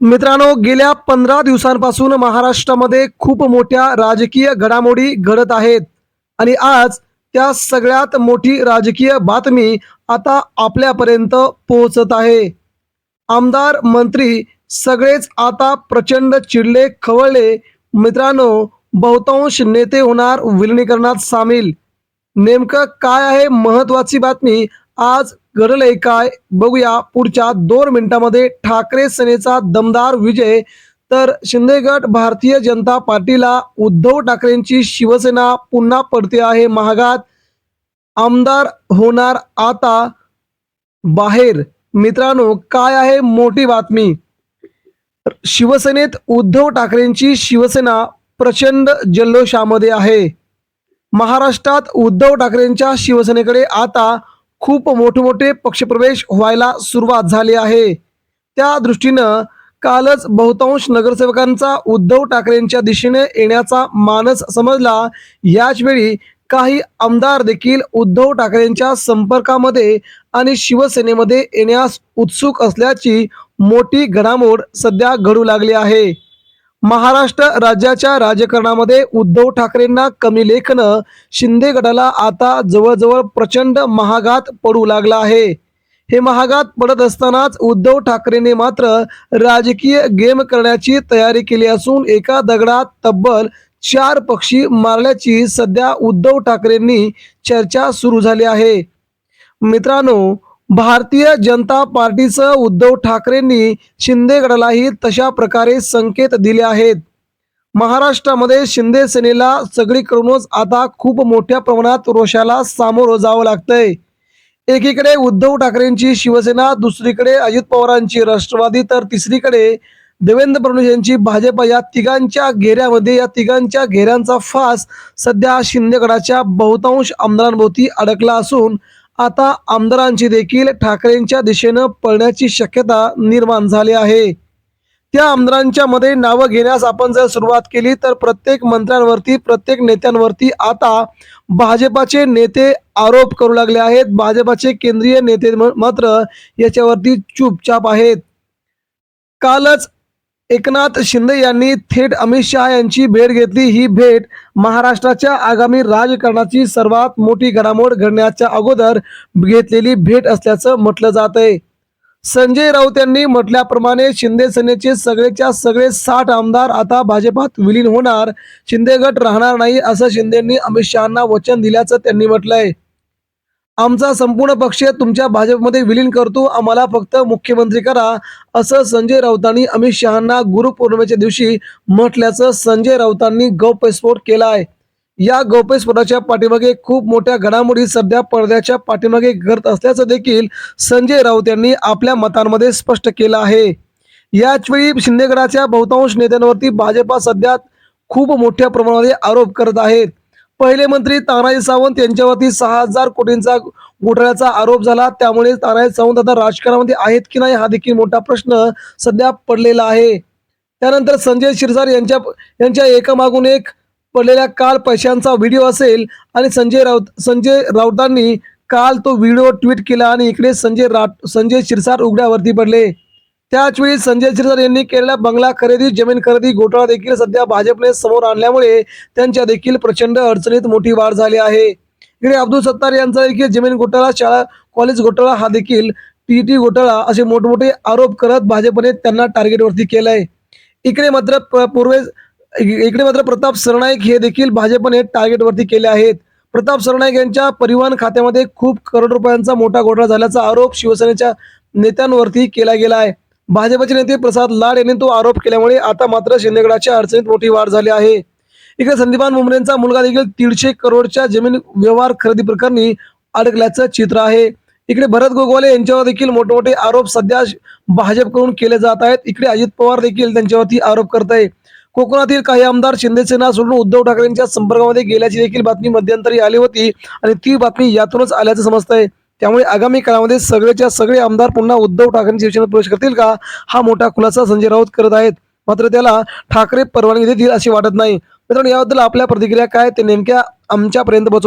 मित्रांनो गेल्या पंधरा दिवसांपासून महाराष्ट्रामध्ये खूप मोठ्या राजकीय घडामोडी घडत आहेत. आणि आज त्या सगळ्यात मोठी राजकीय बातमी आता आपल्यापर्यंत पोहोचत आहे. आमदार मंत्री सगळेच आता प्रचंड चिडले खवळले. मित्रांनो बहुतांश नेते होणार विलिनीकरणात सामील. नेमकं काय आहे महत्वाची बातमी आज घडलंय काय? बघूया पुढच्या दोन मिनिटांमध्ये ठाकरे सेनेचा दमदार विजय. तर शिंदे गट भारतीय जनता पार्टीला उद्धव ठाकरेंची शिवसेना पुन्हा पडते आहे महागात. आमदार होणार आता. बाहेर. मित्रांनो काय आहे मोठी बातमी? शिवसेनेत उद्धव ठाकरेंची शिवसेना प्रचंड जल्लोषामध्ये आहे. महाराष्ट्रात उद्धव ठाकरेंच्या शिवसेनेकडे आता खूप मोठे मोठे पक्षप्रवेश व्हायला सुरुवात झाली आहे. त्या दृष्टीनं कालच बहुतांश नगरसेवकांचा उद्धव ठाकरेंच्या दिशेने येण्याचा मानस समजला. याचवेळी काही आमदार देखील उद्धव ठाकरेंच्या संपर्कामध्ये आणि शिवसेनेमध्ये येण्यास उत्सुक असल्याची मोठी घडामोड सध्या घडू लागली आहे. महाराष्ट्र राज्याच्या राजकारणामध्ये उद्धव ठाकरेंना कमी लेखनं शिंदे गटाला आता जवळजवळ प्रचंड महागात पडू लागला आहे. हे महागात पडत असतानाच उद्धव ठाकरेने मात्र राजकीय गेम करण्याची तयारी केली असून एका दगडात तब्बल चार पक्षी मारल्याची सध्या उद्धव ठाकरेंनी चर्चा सुरू झाली आहे. मित्रांनो भारतीय जनता पार्टीचं उद्धव ठाकरेंनी शिंदेगडालाही तशा प्रकारे संकेत दिले आहेत. महाराष्ट्रामध्ये शिंदे सेनेला सगळीकडूनच आता खूप मोठ्या प्रमाणात रोषाला सामोरं जावं लागतंय. एकीकडे उद्धव ठाकरेंची शिवसेना दुसरीकडे अजित पवारांची राष्ट्रवादी तर तिसरीकडे देवेंद्र फडणवीस यांची भाजप. या तिघांच्या घेऱ्यामध्ये या तिघांच्या घेऱ्यांचा फास सध्या शिंदेगडाच्या बहुतांश आमदारांभोवती अडकला असून आता आमदारांची देखील ठाकरेंच्या दिशेनं पळण्याची शक्यता निर्माण झाली आहे. त्या आमदारांच्या मध्ये नावं घेण्यास आपण जर सुरुवात केली तर प्रत्येक मंत्र्यांवरती प्रत्येक नेत्यांवरती आता भाजपाचे नेते आरोप करू लागले आहेत. भाजपाचे केंद्रीय नेते म- मात्र याच्यावरती चुपचाप आहेत. कालच एकनाथ शिंदे यांनी थेट अमित शहा यांची भेट घेतली. ही भेट महाराष्ट्राच्या आगामी राजकारणाची सर्वात मोठी घडामोड घडण्याच्या अगोदर घेतलेली भेट असल्याचं म्हटलं जात आहे संजय राऊत यांनी म्हटल्याप्रमाणे शिंदे सेनेचे सगळेच्या सगळे साठ आमदार आता भाजपात विलीन होणार. शिंदे गट राहणार नाही असं शिंदेंनी अमित शहाना वचन दिल्याचं त्यांनी म्हटलंय. आमचा संपूर्ण पक्ष तुमच्या भाजपमध्ये विलीन करतो. आम्हाला फक्त मुख्यमंत्री करा असं संजय राऊतांनी अमित शहाना गुरुपौर्णिमेच्या दिवशी म्हटल्याचं संजय राऊतांनी गौप्यस्फोट केला आहे. या गौप्यस्फोटाच्या पाठीमागे खूप मोठ्या घडामोडी सध्या पडद्याच्या पाठीमागे घडत असल्याचं देखील संजय राऊत यांनी आपल्या मतांमध्ये स्पष्ट केलं आहे. याचवेळी शिंदेगडाच्या बहुतांश नेत्यांवरती भाजपा सध्या खूप मोठ्या प्रमाणामध्ये आरोप करत आहेत. पहिले मंत्री तानाजी सावंत यांच्यावरती सहा हजार कोटींचा घोटाळ्याचा आरोप झाला. त्यामुळे तानाजी सावंत आता राजकारणामध्ये आहेत की नाही हा देखील मोठा प्रश्न सध्या पडलेला आहे. त्यानंतर संजय शिरसार यांच्या यांच्या एकामागून एक पडलेल्या काल पैशांचा व्हिडिओ असेल आणि संजय राऊत संजय राऊतांनी काल तो व्हिडिओ ट्विट केला आणि इकडे संजय राठ संजय शिरसार उघड्यावरती पडले. त्याचवेळी संजय शिरसाट यांनी केलेला बंगला खरेदी जमीन खरेदी घोटाळा देखील सध्या भाजपने समोर आणल्यामुळे त्यांच्या देखील प्रचंड अडचणीत मोठी वाढ झाली आहे. इकडे अब्दुल सत्तार यांचा देखील जमीन घोटाळा शाळा कॉलेज घोटाळा हा देखील टीटी घोटाळा असे मोठमोठे आरोप करत भाजपने त्यांना टार्गेटवरती केलंय. इकडे मात्र प- पूर्वे इकडे मात्र प्रताप सरनाईक हे देखील भाजपने टार्गेटवरती केले आहेत. प्रताप सरनाईक यांच्या परिवहन खात्यामध्ये खूप करोड रुपयांचा मोठा घोटाळा झाल्याचा आरोप शिवसेनेच्या नेत्यांवरती केला गेला आहे भाजपचे नेते प्रसाद लाड यांनी तो आरोप केल्यामुळे आता मात्र शिंदेगडाच्या अडचणीत मोठी वाढ झाली आहे. इकडे संदीपान मुंबरेंचा मुलगा देखील दीडशे करोडच्या जमीन व्यवहार खरेदी प्रकरणी अडकल्याचं चित्र आहे. इकडे भरत गोगवाले यांच्यावर देखील मोठमोठे आरोप सध्या श- भाजपकडून केले जात आहेत. इकडे अजित पवार देखील त्यांच्यावरती आरोप करत आहे कोकणातील काही आमदार शिंदे सेना सोडून उद्धव ठाकरेंच्या संपर्कामध्ये गेल्याची देखील बातमी मध्यंतरी आली होती आणि ती बातमी यातूनच आल्याचं समजतंय. त्यामुळे आगामी काळामध्ये सगळेच्या सगळे आमदार पुन्हा उद्धव ठाकरे शिवसेनेत प्रवेश करतील का? हा मोठा खुलासा संजय राऊत करत आहेत. मात्र त्याला ठाकरे परवानगी देतील अशी वाटत नाही. मित्रांनो याबद्दल आपल्या प्रतिक्रिया काय? ते नेमक्या आमच्यापर्यंत पोहोचव